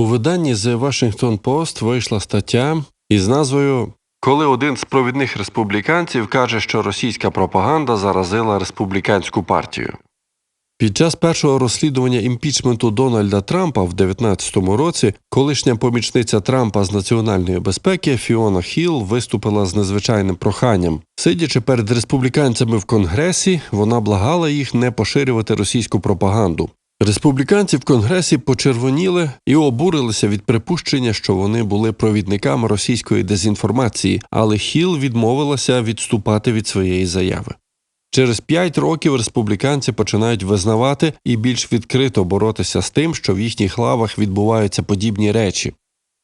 У виданні The Washington Post вийшла стаття із назвою Коли один з провідних республіканців каже, що російська пропаганда заразила республіканську партію. Під час першого розслідування імпічменту Дональда Трампа в 2019 році колишня помічниця Трампа з національної безпеки Фіона Хіл виступила з незвичайним проханням. Сидячи перед республіканцями в конгресі, вона благала їх не поширювати російську пропаганду. Республіканці в конгресі почервоніли і обурилися від припущення, що вони були провідниками російської дезінформації, але Хіл відмовилася відступати від своєї заяви. Через п'ять років республіканці починають визнавати і більш відкрито боротися з тим, що в їхніх лавах відбуваються подібні речі.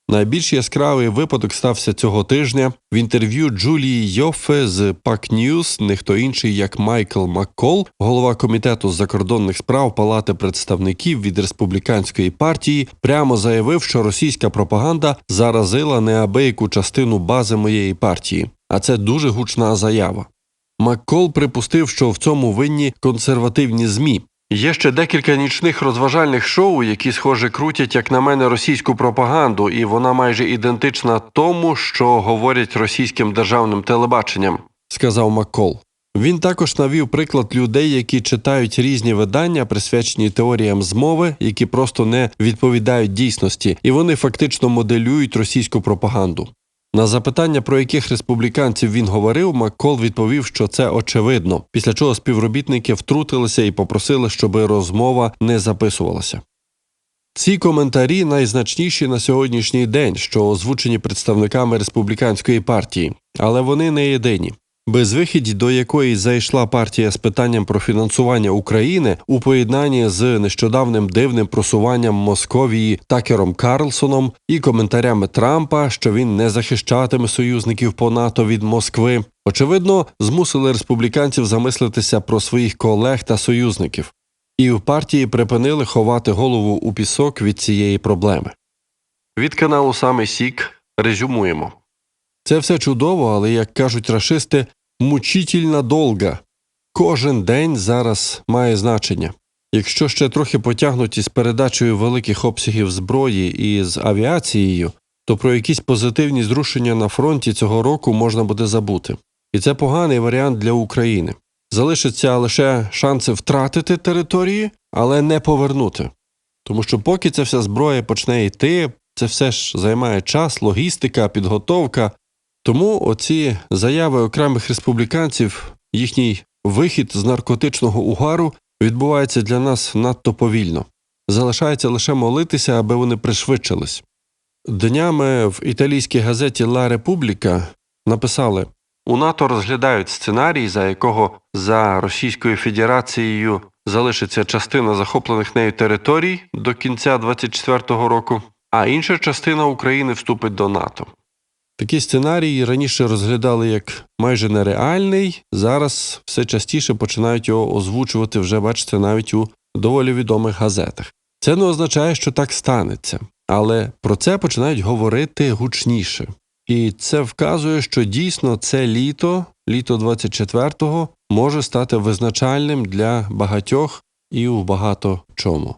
Найбільш яскравий випадок стався цього тижня в інтерв'ю Джулії Йоффе з PAC News, не хто інший як Майкл Маккол, голова комітету з закордонних справ Палати представників від республіканської партії, прямо заявив, що російська пропаганда заразила неабияку частину бази моєї партії. А це дуже гучна заява. Маккол припустив, що в цьому винні консервативні ЗМІ. Є ще декілька нічних розважальних шоу, які, схоже, крутять, як на мене, російську пропаганду, і вона майже ідентична тому, що говорять російським державним телебаченням, сказав Маккол. Він також навів приклад людей, які читають різні видання, присвячені теоріям змови, які просто не відповідають дійсності, і вони фактично моделюють російську пропаганду. На запитання, про яких республіканців він говорив, Маккол відповів, що це очевидно, після чого співробітники втрутилися і попросили, щоб розмова не записувалася. Ці коментарі найзначніші на сьогоднішній день, що озвучені представниками республіканської партії, але вони не єдині. Безвихідь, до якої зайшла партія з питанням про фінансування України у поєднанні з нещодавним дивним просуванням Московії Такером Карлсоном і коментарями Трампа, що він не захищатиме союзників по НАТО від Москви, очевидно, змусили республіканців замислитися про своїх колег та союзників, і в партії припинили ховати голову у пісок від цієї проблеми. Від каналу Саме Сік резюмуємо. Це все чудово, але, як кажуть рашисти, мучительна долга. Кожен день зараз має значення. Якщо ще трохи потягнуть із передачею великих обсягів зброї і з авіацією, то про якісь позитивні зрушення на фронті цього року можна буде забути. І це поганий варіант для України. Залишаться лише шанси втратити території, але не повернути. Тому що поки ця вся зброя почне йти, це все ж займає час, логістика, підготовка. Тому оці заяви окремих республіканців, їхній вихід з наркотичного угару відбувається для нас надто повільно. Залишається лише молитися, аби вони пришвидшились. Днями в італійській газеті Ла Републіка написали: у НАТО розглядають сценарій, за якого за Російською Федерацією залишиться частина захоплених нею територій до кінця 24-го року, а інша частина України вступить до НАТО. Такі сценарії раніше розглядали як майже нереальний, зараз все частіше починають його озвучувати вже, бачите, навіть у доволі відомих газетах. Це не означає, що так станеться, але про це починають говорити гучніше. І це вказує, що дійсно це літо, літо 24-го, може стати визначальним для багатьох і в багато чому.